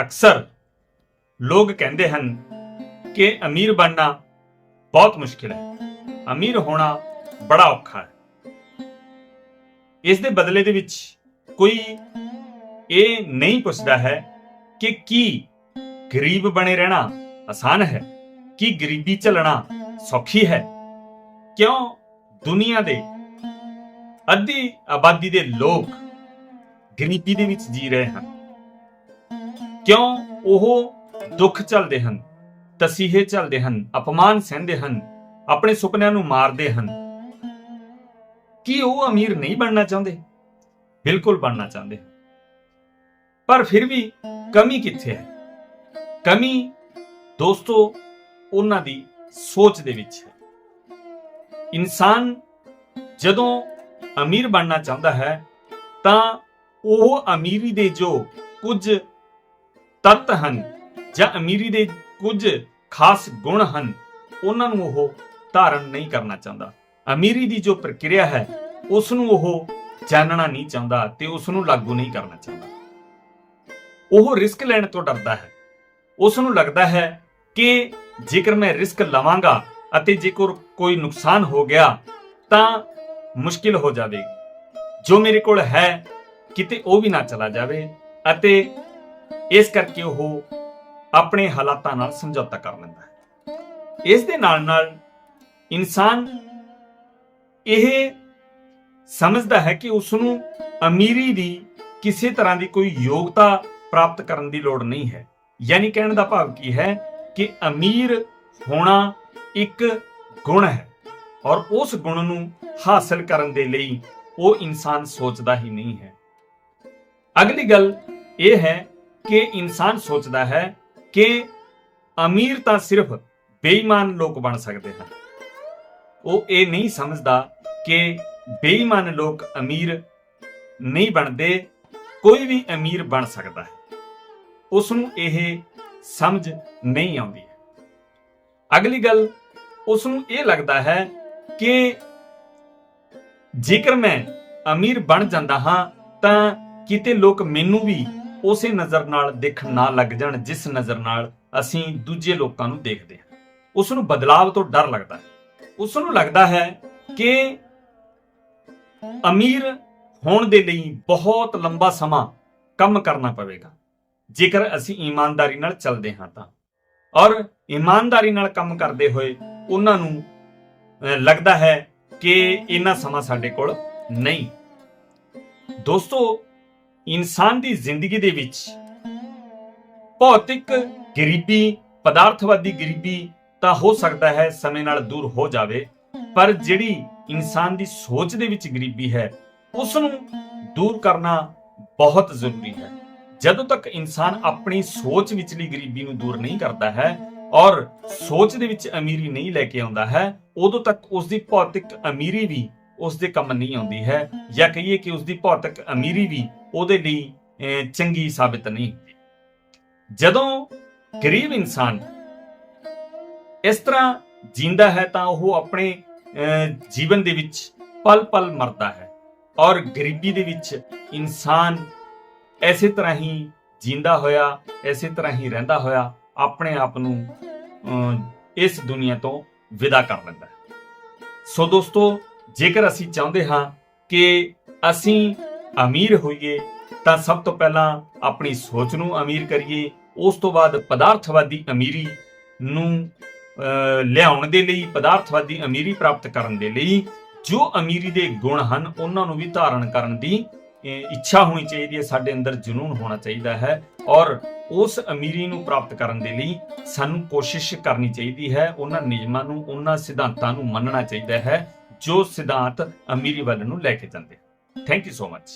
ਅਕਸਰ ਲੋਕ ਕਹਿੰਦੇ ਹਨ ਕਿ ਅਮੀਰ ਬਣਨਾ ਬਹੁਤ ਮੁਸ਼ਕਿਲ ਹੈ। ਅਮੀਰ ਹੋਣਾ ਬੜਾ ਔਖਾ ਹੈ। ਇਸ ਦੇ ਬਦਲੇ ਦੇ ਵਿੱਚ ਕੋਈ ਇਹ ਨਹੀਂ ਪੁੱਛਦਾ ਹੈ ਕਿ ਕੀ ਗਰੀਬ ਬਣੇ ਰਹਿਣਾ ਆਸਾਨ ਹੈ, ਕੀ ਗਰੀਬੀ ਝੱਲਣਾ ਸੌਖੀ ਹੈ। ਕਿਉਂ ਦੁਨੀਆ ਦੇ ਅੱਧੀ ਆਬਾਦੀ ਦੇ ਲੋਕ ਗਰੀਬੀ ਦੇ ਵਿੱਚ ਜੀ ਰਹੇ ਹਨ? ਕਿਉਂ ਉਹ ਦੁੱਖ ਝੱਲਦੇ ਹਨ, ਤਸੀਹੇ ਝੱਲਦੇ ਹਨ, ਅਪਮਾਨ ਸਹਿੰਦੇ ਹਨ, ਆਪਣੇ ਸੁਪਨਿਆਂ ਨੂੰ ਮਾਰਦੇ ਹਨ? ਕੀ ਉਹ ਅਮੀਰ ਨਹੀਂ ਬਣਨਾ ਚਾਹੁੰਦੇ? ਬਿਲਕੁਲ ਬਣਨਾ ਚਾਹੁੰਦੇ ਹਨ। ਪਰ ਫਿਰ ਵੀ ਕਮੀ ਕਿੱਥੇ ਹੈ? ਕਮੀ ਦੋਸਤੋ ਉਹਨਾਂ ਦੀ ਸੋਚ ਦੇ ਵਿੱਚ ਹੈ। ਇਨਸਾਨ ਜਦੋਂ ਅਮੀਰ ਬਣਨਾ ਚਾਹੁੰਦਾ ਹੈ ਤਾਂ ਉਹ ਅਮੀਰੀ ਦੇ ਜੋ ਕੁਝ ਤੱਤ ਹਨ ਜਾਂ ਅਮੀਰੀ ਦੇ ਕੁਝ ਖਾਸ ਗੁਣ ਹਨ, ਉਹਨਾਂ ਨੂੰ ਉਹ ਧਾਰਨ ਨਹੀਂ ਕਰਨਾ ਚਾਹੁੰਦਾ। ਅਮੀਰੀ ਦੀ ਜੋ ਪ੍ਰਕਿਰਿਆ ਹੈ ਉਸ ਨੂੰ ਉਹ ਜਾਣਨਾ ਨਹੀਂ ਚਾਹੁੰਦਾ ਤੇ ਉਸ ਨੂੰ ਲਾਗੂ ਨਹੀਂ ਕਰਨਾ ਚਾਹੁੰਦਾ। ਉਹ ਰਿਸਕ ਲੈਣ ਤੋਂ ਡਰਦਾ ਹੈ। ਉਸ ਨੂੰ ਲੱਗਦਾ ਹੈ ਕਿ ਜੇਕਰ ਮੈਂ ਰਿਸਕ ਲਵਾਂਗਾ ਅਤੇ ਜੇਕਰ ਕੋਈ ਨੁਕਸਾਨ ਹੋ ਗਿਆ, ਤਾਂ ਮੁਸ਼ਕਿਲ ਹੋ ਜਾਵੇਗੀ। ਜੋ ਮੇਰੇ ਕੋਲ ਹੈ, ਕਿਤੇ ਉਹ ਵੀ ਨਾ ਚਲਾ ਜਾਵੇ ਅਤੇ ਇਸ ਕਰਕੇ ਉਹ ਆਪਣੇ ਹਾਲਾਤਾਂ ਨਾਲ ਸਮਝੌਤਾ ਕਰ ਲੈਂਦਾ ਹੈ। ਇਸ ਦੇ ਨਾਲ ਨਾਲ ਇਨਸਾਨ ਇਹ ਸਮਝਦਾ ਹੈ ਕਿ ਉਸ ਨੂੰ ਅਮੀਰੀ ਦੀ ਕਿਸੇ ਤਰ੍ਹਾਂ ਦੀ ਕੋਈ ਯੋਗਤਾ ਪ੍ਰਾਪਤ ਕਰਨ ਦੀ ਲੋੜ ਨਹੀਂ ਹੈ। ਯਾਨੀ ਕਹਿਣ ਦਾ ਭਾਵ ਕੀ ਹੈ ਕਿ ਅਮੀਰ ਹੋਣਾ ਇੱਕ ਗੁਣ ਹੈ ਔਰ ਉਸ ਗੁਣ ਨੂੰ ਹਾਸਲ ਕਰਨ ਦੇ ਲਈ ਉਹ ਇਨਸਾਨ ਸੋਚਦਾ ਹੀ ਨਹੀਂ ਹੈ। ਅਗਲੀ ਗੱਲ ਇਹ ਹੈ ਕਿ ਇਨਸਾਨ ਸੋਚਦਾ ਹੈ ਕਿ ਅਮੀਰ ਤਾਂ ਸਿਰਫ ਬੇਈਮਾਨ ਲੋਕ ਬਣ ਸਕਦੇ ਹਨ। ਉਹ ਇਹ ਨਹੀਂ ਸਮਝਦਾ ਕਿ ਬੇਈਮਾਨ ਲੋਕ ਅਮੀਰ ਨਹੀਂ ਬਣਦੇ, ਕੋਈ ਵੀ ਅਮੀਰ ਬਣ ਸਕਦਾ ਹੈ। ਉਸ ਨੂੰ ਇਹ ਸਮਝ ਨਹੀਂ ਆਉਂਦੀ। ਅਗਲੀ ਗੱਲ ਉਸ ਨੂੰ ਇਹ ਲੱਗਦਾ ਹੈ ਕਿ ਜੇਕਰ ਮੈਂ ਅਮੀਰ ਬਣ ਜਾਂਦਾ ਹਾਂ, ਤਾਂ ਕਿਤੇ ਲੋਕ ਮੈਨੂੰ ਵੀ ਉਸੇ ਨਜ਼ਰ ਨਾਲ ਦੇਖਣ ਨਾ ਲੱਗ ਜਾਣ, ਜਿਸ ਨਜ਼ਰ ਨਾਲ ਅਸੀਂ ਦੂਜੇ ਲੋਕਾਂ ਨੂੰ ਦੇਖਦੇ ਹਾਂ। ਉਸ ਨੂੰ ਬਦਲਾਵ ਤੋਂ ਡਰ ਲੱਗਦਾ ਹੈ। ਉਸ ਨੂੰ ਲੱਗਦਾ ਹੈ ਕਿ ਅਮੀਰ ਹੋਣ ਦੇ ਲਈ ਬਹੁਤ ਲੰਬਾ ਸਮਾਂ ਕੰਮ ਕਰਨਾ ਪਵੇਗਾ। ਜੇਕਰ ਅਸੀਂ ਇਮਾਨਦਾਰੀ ਨਾਲ ਚੱਲਦੇ ਹਾਂ ਤਾਂ। ਔਰ ਇਮਾਨਦਾਰੀ ਨਾਲ ਕੰਮ ਕਰਦੇ ਹੋਏ ਉਹਨਾਂ ਨੂੰ ਲੱਗਦਾ ਹੈ ਕਿ ਇੰਨਾ ਸਮਾਂ ਸਾਡੇ ਕੋਲ ਨਹੀਂ। ਦੋਸਤੋ ਇਨਸਾਨ ਦੀ ਜ਼ਿੰਦਗੀ ਦੇ ਵਿੱਚ ਭੌਤਿਕ ਗਰੀਬੀ, ਪਦਾਰਥਵਾਦੀ ਗਰੀਬੀ ਤਾਂ ਹੋ ਸਕਦਾ ਹੈ ਸਮੇਂ ਨਾਲ ਦੂਰ ਹੋ ਜਾਵੇ, ਪਰ ਜਿਹੜੀ ਇਨਸਾਨ ਦੀ ਸੋਚ ਦੇ ਵਿੱਚ ਗਰੀਬੀ ਹੈ ਉਸ ਨੂੰ ਦੂਰ ਕਰਨਾ ਬਹੁਤ ਜ਼ਰੂਰੀ ਹੈ। ਜਦੋਂ ਤੱਕ ਇਨਸਾਨ ਆਪਣੀ ਸੋਚ ਵਿਚਲੀ ਗਰੀਬੀ ਨੂੰ ਦੂਰ ਨਹੀਂ ਕਰਦਾ ਹੈ ਔਰ ਸੋਚ ਦੇ ਵਿੱਚ ਅਮੀਰੀ ਨਹੀਂ ਲੈ ਕੇ ਆਉਂਦਾ ਹੈ, ਉਦੋਂ ਤੱਕ ਉਸ ਦੀ ਭੌਤਿਕ ਅਮੀਰੀ ਵੀ ਉਸ ਦੇ ਕੰਮ ਨਹੀਂ ਆਉਂਦੀ ਹੈ ਜਾਂ ਕਹੀਏ ਕਿ ਉਸ ਦੀ ਭੌਤਿਕ ਅਮੀਰੀ ਵੀ ਉਹਦੇ ਲਈ ਚੰਗੀ ਸਾਬਿਤ ਨਹੀਂ ਜਦੋਂ ਗਰੀਬ ਇਨਸਾਨ ਇਸ ਤਰ੍ਹਾਂ ਜਿੰਦਾ ਹੈ ਤਾਂ ਉਹ ਆਪਣੇ ਜੀਵਨ ਦੇ ਵਿੱਚ ਪਲ-ਪਲ ਮਰਦਾ ਹੈ ਔਰ ਗਰੀਬੀ ਦੇ ਵਿੱਚ ਇਨਸਾਨ ਐਸੇ ਤਰ੍ਹਾਂ ਹੀ ਜਿੰਦਾ ਹੋਇਆ, ਐਸੇ ਤਰ੍ਹਾਂ ਹੀ ਰਹਿੰਦਾ ਹੋਇਆ ਆਪਣੇ ਆਪ ਨੂੰ ਇਸ ਦੁਨੀਆ ਤੋਂ ਵਿਦਾ ਕਰ ਲੈਂਦਾ ਹੈ। ਸੋ ਦੋਸਤੋ ਜੇਕਰ ਅਸੀਂ ਚਾਹੁੰਦੇ ਹਾਂ ਕਿ ਅਸੀਂ ਅਮੀਰ ਹੋਈਏ, ਤਾਂ ਸਭ ਤੋਂ ਪਹਿਲਾਂ ਆਪਣੀ ਸੋਚ ਨੂੰ ਅਮੀਰ ਕਰੀਏ। ਉਸ ਤੋਂ ਬਾਅਦ ਪਦਾਰਥਵਾਦੀ ਅਮੀਰੀ ਨੂੰ ਲਿਆਉਣ ਦੇ ਲਈ, ਪਦਾਰਥਵਾਦੀ ਅਮੀਰੀ ਪ੍ਰਾਪਤ ਕਰਨ ਦੇ ਲਈ ਜੋ ਅਮੀਰੀ ਦੇ ਗੁਣ ਹਨ, ਉਹਨਾਂ ਨੂੰ ਵੀ ਧਾਰਨ ਕਰਨ ਦੀ ਇੱਛਾ ਹੋਣੀ ਚਾਹੀਦੀ ਹੈ। ਸਾਡੇ ਅੰਦਰ ਜਨੂਨ ਹੋਣਾ ਚਾਹੀਦਾ ਹੈ ਔਰ ਉਸ ਅਮੀਰੀ ਨੂੰ ਪ੍ਰਾਪਤ ਕਰਨ ਦੇ ਲਈ ਸਾਨੂੰ ਕੋਸ਼ਿਸ਼ ਕਰਨੀ ਚਾਹੀਦੀ ਹੈ, ਉਹਨਾਂ ਨਿਯਮਾਂ ਨੂੰ, ਉਹਨਾਂ ਸਿਧਾਂਤਾਂ ਨੂੰ ਮੰਨਣਾ ਚਾਹੀਦਾ ਹੈ, ਜੋ ਸਿਧਾਂਤ ਅਮੀਰੀ ਵੱਲ ਨੂੰ ਲੈ ਕੇ ਜਾਂਦੇ ਥੈਂਕ ਯੂ ਸੋ ਮਚ